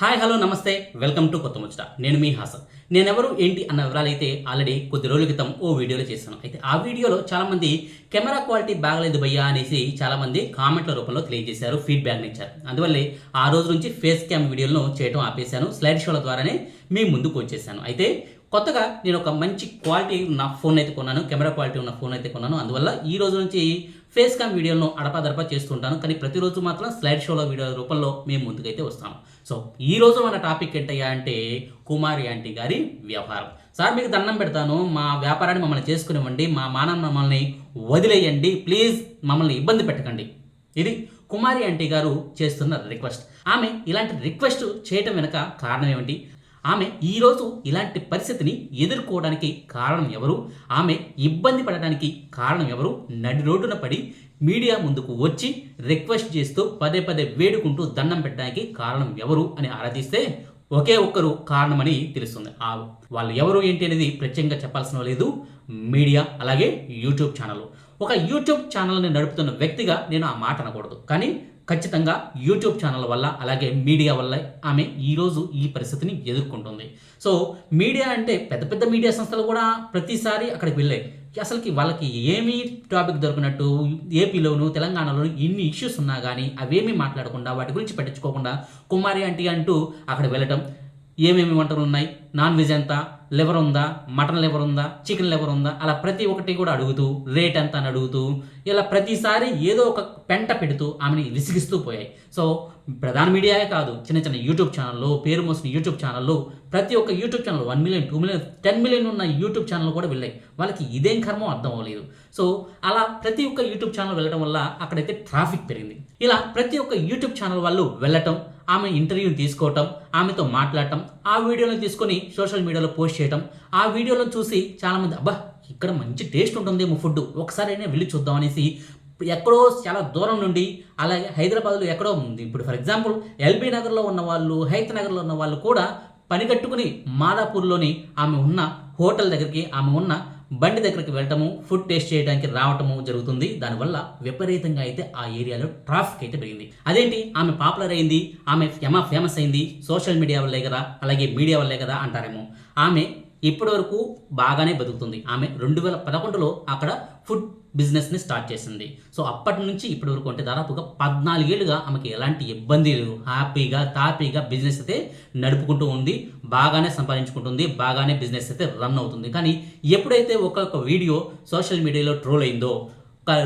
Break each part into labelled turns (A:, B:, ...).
A: Hi hello నమస్తే. Welcome to Kotha Muchata. నేను మీ హాసన్. నేనెవరు ఏంటి అన్న వివరాలు అయితే ఆల్రెడీ కొద్ది రోజుల క్రితం ఓ వీడియోలో చేశాను. అయితే ఆ వీడియోలో చాలామంది కెమెరా క్వాలిటీ బాగలేదు భయ్యా అనేసి చాలామంది కామెంట్ల రూపంలో తెలియజేశారు ఫీడ్బ్యాక్ని ఇచ్చారు. అందువల్లే ఆ రోజు నుంచి ఫేస్ క్యామ్ వీడియోలను చేయడం ఆపేశాను స్లైడ్ షోల ద్వారానే మీ ముందుకు వచ్చేసాను అయితే కొత్తగా నేను ఒక మంచి క్వాలిటీ ఉన్న ఫోన్ అయితే కొన్నాను కెమెరా క్వాలిటీ ఉన్న ఫోన్ అయితే కొన్నాను. అందువల్ల ఈ రోజు నుంచి ఫేస్ కామ్ వీడియోలను అడపాదడపా చేస్తుంటాను కానీ ప్రతిరోజు మాత్రం స్లైడ్ షోలో వీడియో రూపంలో మేము ముందుకైతే వస్తాము. సో ఈ రోజు మన టాపిక్ ఏంటయ్యా అంటే కుమారి ఆంటీ గారి వ్యవహారం. సార్ మీకు దండం పెడతాను మా వ్యాపారాన్ని మమ్మల్ని చేసుకునివ్వండి మా మానవ మమ్మల్ని వదిలేయండి ప్లీజ్ మమ్మల్ని ఇబ్బంది పెట్టకండి. ఇది కుమారి ఆంటీ గారు చేస్తున్న రిక్వెస్ట్ ఆమె ఇలాంటి రిక్వెస్ట్ చేయటం వెనుక కారణం ఏమిటి? ఆమె ఈరోజు ఇలాంటి పరిస్థితిని ఎదుర్కోవడానికి కారణం ఎవరు? ఆమె ఇబ్బంది పడడానికి కారణం ఎవరు? నడి రోడ్డున పడి మీడియా ముందుకు వచ్చి రిక్వెస్ట్ చేస్తూ పదే పదే వేడుకుంటూ దండం పెట్టడానికి కారణం ఎవరు అని ఆరాధిస్తే ఒకే ఒక్కరు కారణమని తెలుస్తుంది. ఆ వాళ్ళు ఎవరు ఏంటి అనేది ప్రత్యేకంగా చెప్పాల్సిన లేదు. మీడియా అలాగే యూట్యూబ్ ఛానల్. ఒక యూట్యూబ్ ఛానల్ని నడుపుతున్న వ్యక్తిగా నేను ఆ మాట అనకూడదు. కానీ ఖచ్చితంగా యూట్యూబ్ ఛానల్ వల్ల అలాగే మీడియా వల్ల ఆమె ఈరోజు ఈ పరిస్థితిని ఎదుర్కొంటుంది. సో మీడియా అంటే పెద్ద పెద్ద మీడియా సంస్థలు కూడా ప్రతిసారి అక్కడికి వెళ్ళాయి అసలుకి వాళ్ళకి ఏమీ టాపిక్ దొరికినట్టు ఏపీలోను తెలంగాణలోను ఇన్ని ఇష్యూస్ ఉన్నా కానీ అవేమీ మాట్లాడకుండా వాటి గురించి పట్టించుకోకుండా కుమారి ఆంటీ అంటూ అక్కడ వెళ్ళటం ఏమేమి వంటలు ఉన్నాయి? నాన్ వెజ్ ఎంత? లివర్ ఉందా? మటన్ లివర్ ఉందా? చికెన్ లివర్ ఉందా? అలా ప్రతి ఒక్కటి కూడా అడుగుతూ రేట్ ఎంత అని అడుగుతూ ఇలా ప్రతిసారి ఏదో ఒక పెంట పెడుతూ ఆమెని విసిగిస్తూ పోయాయి. సో ప్రధాన మీడియాయే కాదు చిన్న చిన్న యూట్యూబ్ ఛానల్లో పేరు మోసిన యూట్యూబ్ ఛానల్లో ప్రతి ఒక్క YouTube channel one million two million ten million ఉన్న యూట్యూబ్ ఛానల్ కూడా వెళ్ళాయి. వాళ్ళకి ఇదేం కర్మం అర్థం అవ్వలేదు. సో అలా ప్రతి ఒక్క యూట్యూబ్ ఛానల్ వెళ్ళడం వల్ల అక్కడైతే ట్రాఫిక్ పెరిగింది. ఇలా ప్రతి ఒక్క యూట్యూబ్ ఛానల్ వాళ్ళు వెళ్ళటం ఆమె ఇంటర్వ్యూని తీసుకోవటం ఆమెతో మాట్లాడటం ఆ వీడియోలను తీసుకొని సోషల్ మీడియాలో పోస్ట్ చేయటం ఆ వీడియోలను చూసి చాలామంది అబ్బా ఇక్కడ మంచి టేస్ట్ ఉంటుందేమో ఫుడ్ ఒకసారి అయినా వెళ్ళి చూద్దాం అనేసి ఎక్కడో చాలా దూరం నుండి అలాగే హైదరాబాద్లో ఎక్కడో ఉంది. ఇప్పుడు ఫర్ ఎగ్జాంపుల్ ఎల్బీ నగర్లో ఉన్న వాళ్ళు హైత్ నగర్లో ఉన్న వాళ్ళు కూడా పని కట్టుకుని మాదాపూర్లోని ఆమె ఉన్న హోటల్ దగ్గరికి ఆమె ఉన్న బండి దగ్గరికి వెళ్ళటము ఫుడ్ టేస్ట్ చేయడానికి రావటము జరుగుతుంది. దానివల్ల విపరీతంగా అయితే ఆ ఏరియాలో ట్రాఫిక్ అయితే పెరిగింది. అదేంటి? ఆమె పాపులర్ అయింది ఆమె ఫేమ ఫేమస్ అయింది సోషల్ మీడియా వల్లే కదా అలాగే మీడియా వల్లే కదా అంటారేమో. ఆమె ఇప్పటి వరకు బాగానే బతుకుతుంది. ఆమె రెండు వేల పదకొండులో అక్కడ ఫుడ్ బిజినెస్ని స్టార్ట్ చేసింది. సో అప్పటి నుంచి ఇప్పటి వరకు అంటే దాదాపుగా పద్నాలుగేళ్ళుగా ఆమెకి ఎలాంటి ఇబ్బంది లేదు. హ్యాపీగా తాపీగా బిజినెస్ అయితే నడుపుకుంటూ ఉంది. బాగానే సంపాదించుకుంటుంది. బాగానే బిజినెస్ అయితే రన్ అవుతుంది. కానీ ఎప్పుడైతే ఒక్కొక్క వీడియో సోషల్ మీడియాలో ట్రోల్ అయిందో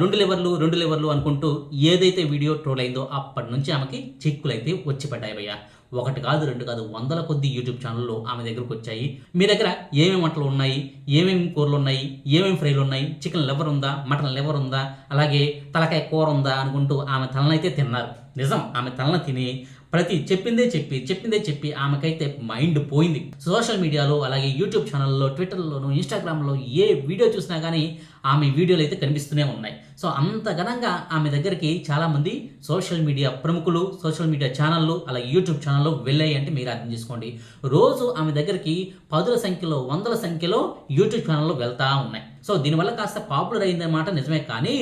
A: రెండు లెవర్లు రెండు లెవర్లు అనుకుంటూ ఏదైతే వీడియో ట్రోల్ అయిందో అప్పటి నుంచి ఆమెకి చెక్కులు అయితే వచ్చి పడ్డాయి భయ్యా. ఒకటి కాదు రెండు కాదు వందల కొద్ది యూట్యూబ్ ఛానల్లో ఆమె దగ్గరకు వచ్చాయి. మీ దగ్గర ఏమేమి వంటలు ఉన్నాయి? ఏమేమి కూరలు ఉన్నాయి? ఏమేమి ఫ్రైలు ఉన్నాయి? చికెన్ లివర్ ఉందా? మటన్ లివర్ ఉందా? అలాగే తలకాయ కూర ఉందా? అనుకుంటూ ఆమె తలనైతే తిన్నారు. నిజం ఆమె తలన తిని ప్రతి చెప్పిందే చెప్పి చెప్పిందే చెప్పి ఆమెకైతే మైండ్ పోయింది. సోషల్ మీడియాలో అలాగే యూట్యూబ్ ఛానల్లో ట్విట్టర్లోను ఇన్స్టాగ్రామ్లో ఏ వీడియో చూసినా కానీ ఆమె వీడియోలు అయితే కనిపిస్తూనే ఉన్నాయి. సో అంత ఘనంగా ఆమె దగ్గరికి చాలామంది సోషల్ మీడియా ప్రముఖులు సోషల్ మీడియా ఛానళ్ళు అలాగే యూట్యూబ్ ఛానళ్ళు వెళ్ళాయి అంటే మీరు అర్థం చేసుకోండి. రోజు ఆమె దగ్గరికి పదుల సంఖ్యలో వందల సంఖ్యలో యూట్యూబ్ ఛానళ్ళు వెళ్తా ఉన్నాయి. సో దీనివల్ల కాస్త పాపులర్ అయిందన్నమాట నిజమే కానీ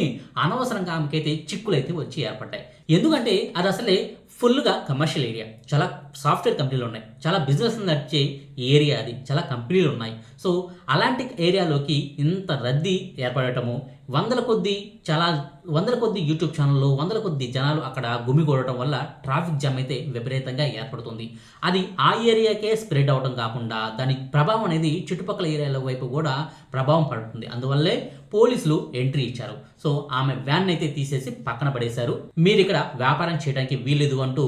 A: అనవసరంగా ఆమెకైతే చిక్కులు అయితే వచ్చి ఏర్పడ్డాయి. ఎందుకంటే అది అసలే ఫుల్గా కమర్షియల్ ఏరియా చాలా సాఫ్ట్వేర్ కంపెనీలు ఉన్నాయి. చాలా బిజినెస్ నడిచే ఏరియా అది చాలా కంపెనీలు ఉన్నాయి. సో అలాంటి ఏరియాలోకి ఇంత రద్దీ ఏర్పడటము వందల కొద్ది చాలా వందల కొద్ది యూట్యూబ్ ఛానళ్ళు వందల కొద్ది జనాలు అక్కడ గుమిగూడటం వల్ల ట్రాఫిక్ జామ్ అయితే విపరీతంగా ఏర్పడుతుంది. అది ఆ ఏరియాకే స్ప్రెడ్ అవడం కాకుండా దాని ప్రభావం అనేది చుట్టుపక్కల ఏరియాల వైపు కూడా ప్రభావం పడుతుంది. అందువల్లే పోలీసులు ఎంట్రీ ఇచ్చారు. సో ఆమె వ్యాన్ అయితే తీసేసి పక్కన పడేశారు. మీరు ఇక్కడ వ్యాపారం చేయడానికి వీల్లేదు అంటూ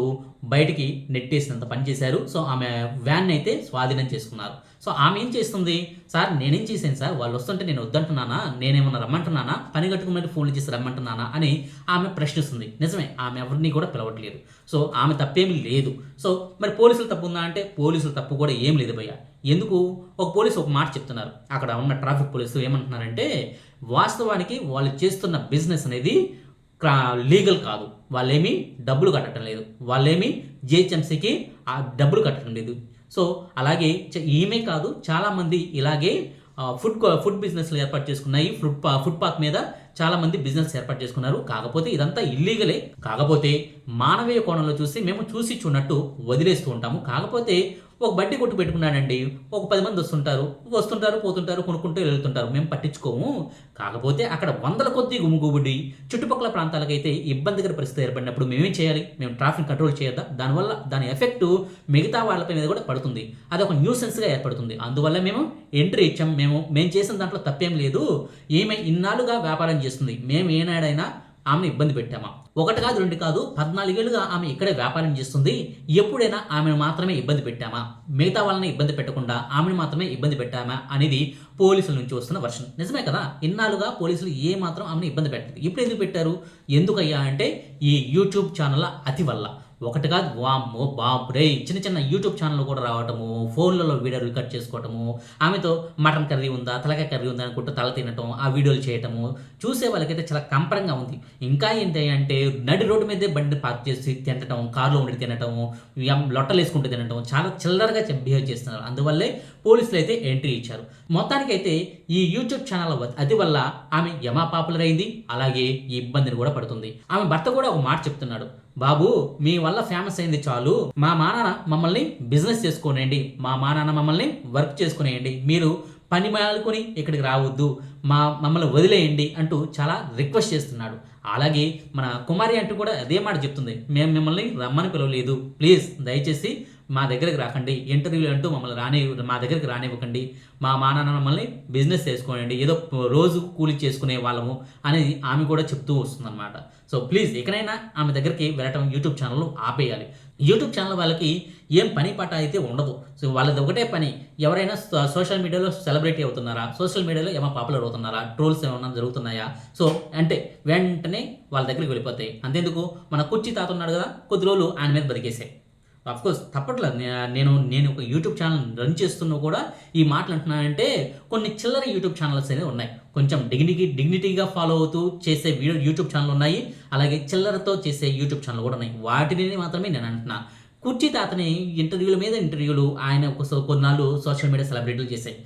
A: బయటికి నెట్టేసినంత పని చేశారు. సో ఆమె వ్యాన్ అయితే స్వాధీనం చేసుకున్నారు. సో ఆమె ఏం చేస్తుంది? సార్ నేనేం చేశాను సార్? వాళ్ళు వస్తుంటే నేను వద్దంటున్నానా? నేనేమన్నా రమ్మంటున్నానా? పని కట్టుకున్నట్టు ఫోన్లు చేసి రమ్మంటున్నానా అని ఆమె ప్రశ్నిస్తుంది. నిజమే ఆమె ఎవరిని కూడా పిలవట్లేదు. సో ఆమె తప్పేమీ లేదు. సో మరి పోలీసులు తప్పు ఉందా అంటే పోలీసులు తప్పు కూడా ఏం లేదు భయ్య. ఎందుకు? ఒక పోలీసు ఒక మాట చెప్తున్నారు. అక్కడ ఉన్న ట్రాఫిక్ పోలీసులు ఏమంటున్నారంటే వాస్తవానికి వాళ్ళు చేస్తున్న బిజినెస్ అనేది లీగల్ కాదు. వాళ్ళేమీ డబ్బులు కట్టడం లేదు. వాళ్ళేమీ జిహెచ్ఎంసీకి ఆ డబ్బులు కట్టడం లేదు. సో అలాగే ఈమె కాదు చాలామంది ఇలాగే ఫుడ్ ఫుడ్ బిజినెస్లు ఏర్పాటు చేసుకున్నాయి ఫుడ్ పా ఫుట్పాత్ మీద చాలా మంది బిజినెస్ ఏర్పాటు చేసుకున్నారు. కాకపోతే ఇదంతా ఇల్లీగలే కాకపోతే మానవీయ కోణంలో చూసి మేము చూసి చూడనట్టు వదిలేస్తూ ఉంటాము. కాకపోతే ఒక బడ్డీ కొట్టు పెట్టుకున్నాడండి ఒక పది మంది వస్తుంటారు. వస్తుంటారు పోతుంటారు కొనుక్కుంటూ వెళ్తుంటారు. మేము పట్టించుకోము. కాకపోతే అక్కడ వందల కొద్దీ గుమిగూబడి చుట్టుపక్కల ప్రాంతాలకైతే ఇబ్బందికర పరిస్థితి ఏర్పడినప్పుడు మేమేం చేయాలి? మేము ట్రాఫిక్ కంట్రోల్ చేయొద్దా? దానివల్ల దాని ఎఫెక్ట్ మిగతా వాళ్ళపై మీద కూడా పడుతుంది. అది ఒక న్యూసెన్స్గా ఏర్పడుతుంది. అందువల్ల మేము ఎంట్రీ ఇచ్చాం. మేము మేము చేసిన దాంట్లో తప్పేం లేదు. ఈమె ఇన్నాళ్ళుగా వ్యాపారం చేస్తుంది. మేము ఏనాడైనా ఆమెను ఇబ్బంది పెట్టామా? ఒకటి కాదు రెండు కాదు పద్నాలుగేళ్ళుగా ఆమె ఇక్కడే వ్యాపారం చేస్తుంది. ఎప్పుడైనా ఆమెను మాత్రమే ఇబ్బంది పెట్టామా? మిగతా వాళ్ళని ఇబ్బంది పెట్టకుండా ఆమెను మాత్రమే ఇబ్బంది పెట్టామా అనేది పోలీసుల నుంచి వస్తున్న వర్షన్ నిజమే కదా? ఇన్నాళ్ళుగా పోలీసులు ఏ మాత్రం ఆమెను ఇబ్బంది పెట్టలేదు. ఇప్పుడు ఎందుకు పెట్టారు? ఎందుకయ్యా అంటే ఈ యూట్యూబ్ ఛానల్ అతి వల్ల. ఒకటి కాదు వామ్మో బాపురే చిన్న చిన్న యూట్యూబ్ ఛానల్ కూడా రావటము ఫోన్లలో వీడియోలు కట్ చేసుకోవటము ఆమెతో మటన్ కర్రీ ఉందా తలకాయ కర్రీ ఉందా అనుకుంటూ తల తినటం ఆ వీడియోలు చేయటము చూసే వాళ్ళకైతే చాలా కంపరంగా ఉంది. ఇంకా ఏంటి అంటే నడి రోడ్డు మీదే బండి పార్క్ చేసి తినటం కారులో ఉండి తినటం లొట్టలు వేసుకుంటూ తినటం చాలా చిల్లరగా బిహేవ్ చేస్తున్నారు. అందువల్లే పోలీసులు అయితే ఎంట్రీ ఇచ్చారు. మొత్తానికైతే ఈ యూట్యూబ్ ఛానల్ అది వల్ల ఆమె యమా పాపులర్ అయింది అలాగే ఈ ఇబ్బందిని కూడా పడుతుంది. ఆమె భర్త కూడా ఒక మాట చెప్తున్నాడు. బాబు మీ వల్ల ఫేమస్ అయింది చాలు. మా మా నాన్న మమ్మల్ని బిజినెస్ చేసుకోనండి మా మా నాన్న మమ్మల్ని వర్క్ చేసుకునేయండి. మీరు పని మాలుకొని ఇక్కడికి రావద్దు. మా మమ్మల్ని వదిలేయండి అంటూ చాలా రిక్వెస్ట్ చేస్తున్నాడు. అలాగే మన కుమారి అంటూ కూడా అదే మాట చెప్తుంది. మేము మిమ్మల్ని రమ్మని పిలవలేదు. ప్లీజ్ దయచేసి మా దగ్గరికి రాకండి ఇంటర్వ్యూలు అంటూ మమ్మల్ని రాని మా దగ్గరికి రానివ్వకండి. మా మా నాన్న మమ్మల్ని బిజినెస్ చేసుకోనండి ఏదో రోజు కూలి చేసుకునే వాళ్ళము అనేది ఆమె కూడా చెప్తూ వస్తుందన్నమాట. సో ప్లీజ్ ఎక్కడైనా ఆమె దగ్గరికి వెళ్ళటం యూట్యూబ్ ఛానల్ ఆపేయాలి. యూట్యూబ్ ఛానల్ వాళ్ళకి ఏం పని పాట అయితే ఉండదు. సో వాళ్ళది ఒకటే పని ఎవరైనా సోషల్ మీడియాలో సెలబ్రిటీ అవుతున్నారా సోషల్ మీడియాలో ఏమైనా పాపులర్ అవుతున్నారా ట్రోల్స్ ఏమైనా జరుగుతున్నాయా? సో అంటే వెంటనే వాళ్ళ దగ్గరికి వెళ్ళిపోతాయి. అంతేందుకు? మన కుర్చీ తాత ఉన్నాడు కదా కొద్ది రోజులు ఆయన మీద బతికేసాయి. అఫ్కోర్స్ తప్పట్లేదు. నేను నేను ఒక యూట్యూబ్ ఛానల్ రన్ చేస్తున్నా కూడా ఈ మాటలు అంటున్నానంటే కొన్ని చిల్లర యూట్యూబ్ ఛానల్స్ అనేవి ఉన్నాయి. కొంచెం డిగ్నిటీ డిగ్నిటీగా ఫాలో అవుతూ చేసే వీడియో యూట్యూబ్ ఛానల్ ఉన్నాయి. అలాగే చిల్లరతో చేసే యూట్యూబ్ ఛానల్ కూడా ఉన్నాయి. వాటిని మాత్రమే నేను అంటున్నా. కుర్చీ తాతని ఇంటర్వ్యూల మీద ఇంటర్వ్యూలు ఆయన ఒక సో- కొన్నాళ్ళు సోషల్ మీడియా సెలబ్రిటీలు చేశాయి.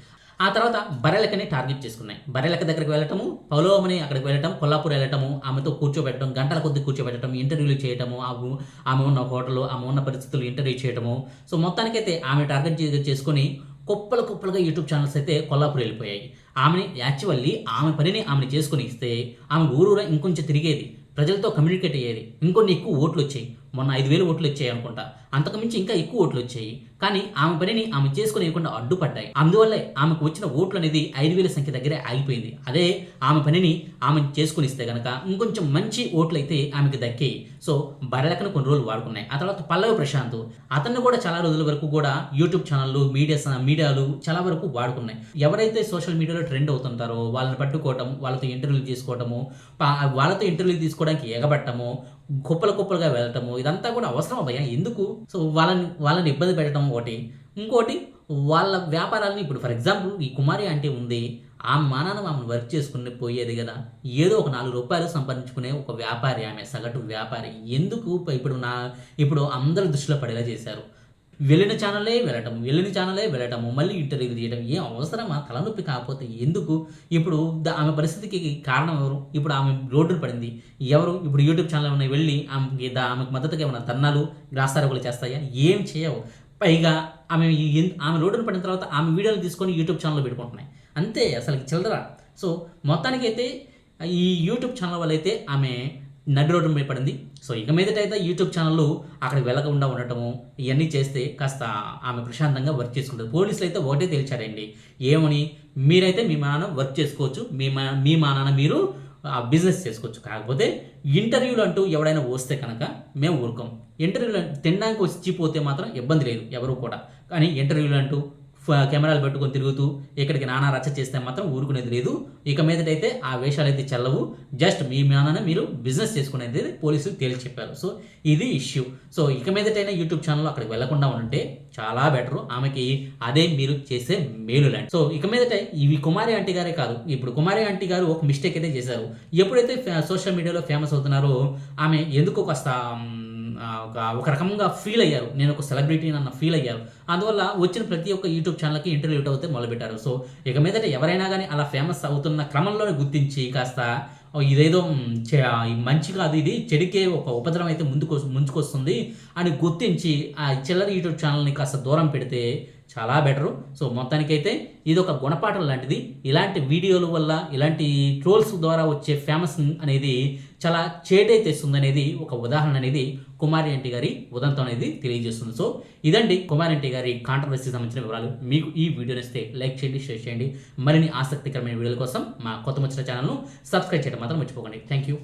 A: ఆ తర్వాత బరెలకని టార్గెట్ చేసుకున్నాయి. బరెలక దగ్గరికి వెళ్ళటము పౌలోమని అక్కడికి వెళ్ళటం కొల్లాపూర్ వెళ్ళటము ఆమెతో కూర్చోబెట్టడం గంటల కొద్ది కూర్చోబెట్టడం ఇంటర్వ్యూలు చేయటము ఆమె ఆమె ఉన్న హోటల్ ఆమె ఉన్న పరిస్థితులు ఇంటర్వ్యూ చేయటము. సో మొత్తానికైతే ఆమె టార్గెట్ చేసుకుని చేసుకొని కుప్పలు కుప్పలుగా యూట్యూబ్ ఛానల్స్ అయితే కొల్లాపూర్ వెళ్ళిపోయాయి. ఆమెని యాక్చువల్లీ ఆమె పనిని ఆమెను చేసుకుని ఇస్తే ఆమె ఊరూరా ఇంకొంచెం తిరిగేది ప్రజలతో కమ్యూనికేట్ అయ్యేది. ఇంకొన్ని ఎక్కువ ఓట్లు వచ్చాయి. మొన్న ఐదు వేలు ఓట్లు వచ్చాయి అనుకుంటా. అంతకుమించి ఇంకా ఎక్కువ ఓట్లు వచ్చాయి. కానీ ఆమె పనిని ఆమె చేసుకునేయకుండా అడ్డుపడ్డాయి. అందువల్లే ఆమెకు వచ్చిన ఓట్లు అనేది ఐదు వేల సంఖ్య దగ్గరే ఆగిపోయింది. అదే ఆమె పనిని ఆమె చేసుకునిస్తే గనక ఇంకొంచెం మంచి ఓట్లు అయితే ఆమెకి దక్కాయి. సో బరలకను కొన్ని రోజులు వాడుకున్నాయి. ఆ తర్వాత పల్లవి ప్రశాంత్. అతన్ని కూడా చాలా రోజుల వరకు కూడా యూట్యూబ్ ఛానళ్ళు మీడియా మీడియాలు చాలా వరకు వాడుకున్నాయి. ఎవరైతే సోషల్ మీడియాలో ట్రెండ్ అవుతుంటారో వాళ్ళని పట్టుకోవటం వాళ్ళతో ఇంటర్వ్యూలు తీసుకోవటము వాళ్ళతో ఇంటర్వ్యూలు తీసుకోవడానికి ఎగబట్టము కుప్పలు కుప్పలుగా వెళ్ళటము ఇదంతా కూడా అవసరం అయ్యా ఎందుకు? సో వాళ్ళని వాళ్ళని ఇబ్బంది పెట్టడం ఒకటి. ఇంకోటి వాళ్ళ వ్యాపారాలని ఇప్పుడు ఫర్ ఎగ్జాంపుల్ ఈ కుమారి అంటే ఉంది ఆమె మానాన్ని ఆమెను వర్క్ చేసుకుని పోయేది కదా ఏదో ఒక నాలుగు రూపాయలు సంపాదించుకునే ఒక వ్యాపారి ఆమె సగటు వ్యాపారి. ఎందుకు ఇప్పుడు నా ఇప్పుడు అందరి దృష్టిలో పడేలా చేశారు? వెళ్ళిన ఛానలే వెళ్ళటం వెళ్ళిన ఛానలే వెళ్ళటము మళ్ళీ ఇంటర్వ్యూ చేయడం ఏం అవసరమా? తలనొప్పి కాకపోతే ఎందుకు? ఇప్పుడు ఆమె పరిస్థితికి కారణం ఎవరు? ఇప్పుడు ఆమె రోడ్డు పడింది ఎవరు? ఇప్పుడు యూట్యూబ్ ఛానల్ ఏమైనా వెళ్ళి ఆమెకి దా- ఆమెకు మద్దతుగా ఏమైనా తన్నాలు రాస్తారోగులు చేస్తాయా? ఏం చేయవు. పైగా ఆమె ఆమె రోడ్డును పడిన తర్వాత ఆమె వీడియోలు తీసుకొని యూట్యూబ్ ఛానల్ పెట్టుకుంటున్నాయి. అంతే అసలు చిల్లర. సో మొత్తానికైతే ఈ యూట్యూబ్ ఛానల్ వల్ల అయితే ఆమె నడి రోడ్డు మీద పడింది. సో ఇక మీదట అయితే యూట్యూబ్ ఛానల్ అక్కడికి వెళ్ళకుండా ఉండటము ఇవన్నీ చేస్తే కాస్త ఆమె ప్రశాంతంగా వర్క్ చేసుకుంటుంది. పోలీసులు అయితే ఒకటే తేల్చారండి. ఏమని? మీరైతే మీ మా వర్క్ చేసుకోవచ్చు. మీ మా మీ మా నాన్న మీరు ఆ బిజినెస్ చేసుకోవచ్చు. కాకపోతే ఇంటర్వ్యూలు అంటూ ఎవడైనా వస్తే కనుక మేము ఊరుకోం. ఇంటర్వ్యూలు తినడానికి వచ్చిపోతే మాత్రం ఇబ్బంది లేదు ఎవరు కూడా. కానీ ఇంటర్వ్యూలు అంటూ కెమెరాలు పెట్టుకొని తిరుగుతూ ఇక్కడికి నానా రచ్చ చేస్తే మాత్రం ఊరుకునేది లేదు. ఇక మీదటైతే ఆ వేషాలు అయితే చెల్లవు. జస్ట్ మీ నాన్న మీరు బిజినెస్ చేసుకునేది పోలీసులు తేల్చి చెప్పారు. సో ఇది ఇష్యూ. సో ఇక మీదటైనా యూట్యూబ్ ఛానల్ అక్కడికి వెళ్ళకుండా ఉంటే చాలా బెటర్. ఆమెకి అదే మీరు చేసే మేలు లాంటి సో ఇక మీదట ఇవి కుమారి ఆంటీ గారే కాదు. ఇప్పుడు కుమారి ఆంటీ గారు ఒక మిస్టేక్ అయితే చేశారు. ఎప్పుడైతే సోషల్ మీడియాలో ఫేమస్ అవుతున్నారో ఆమె ఎందుకు కాస్త ఒక ఒక రకంగా ఫీల్ అయ్యారు. నేను ఒక సెలబ్రిటీ అన్న ఫీల్ అయ్యారు. అందువల్ల వచ్చిన ప్రతి ఒక్క యూట్యూబ్ ఛానల్కి ఇంటర్వ్యూ అవుతే మొదలుపెట్టారు. సో ఇక మీదట ఎవరైనా కానీ అలా ఫేమస్ అవుతున్న క్రమంలోనే గుర్తించి కాస్త ఇదేదో మంచి కాదు ఇది చెడుకే ఒక ఉపద్రవం అయితే ముందుకు ముంచుకొస్తుంది అని గుర్తించి ఆ చిల్లర యూట్యూబ్ ఛానల్ని కాస్త దూరం పెడితే చాలా బెటరు. సో మొత్తానికైతే ఇది ఒక గుణపాఠం లాంటిది. ఇలాంటి వీడియోల వల్ల ఇలాంటి ట్రోల్స్ ద్వారా వచ్చే ఫేమస్ అనేది చాలా చేటే తెస్తుంది అనేది ఒక ఉదాహరణ అనేది కుమారి ఆంటీ గారి ఉదంతం అనేది తెలియజేస్తుంది. సో ఇదండి కుమారి ఆంటీ గారి కాంట్రవర్సీకి సంబంధించిన వివరాలు. మీకు ఈ వీడియో నచ్చితే లైక్ చేయండి షేర్ చేయండి. మరిన్ని ఆసక్తికరమైన వీడియోల కోసం మా కొత్త వచ్చిన ఛానల్ను సబ్స్క్రైబ్ చేయడం మాత్రం మర్చిపోకండి. Thank you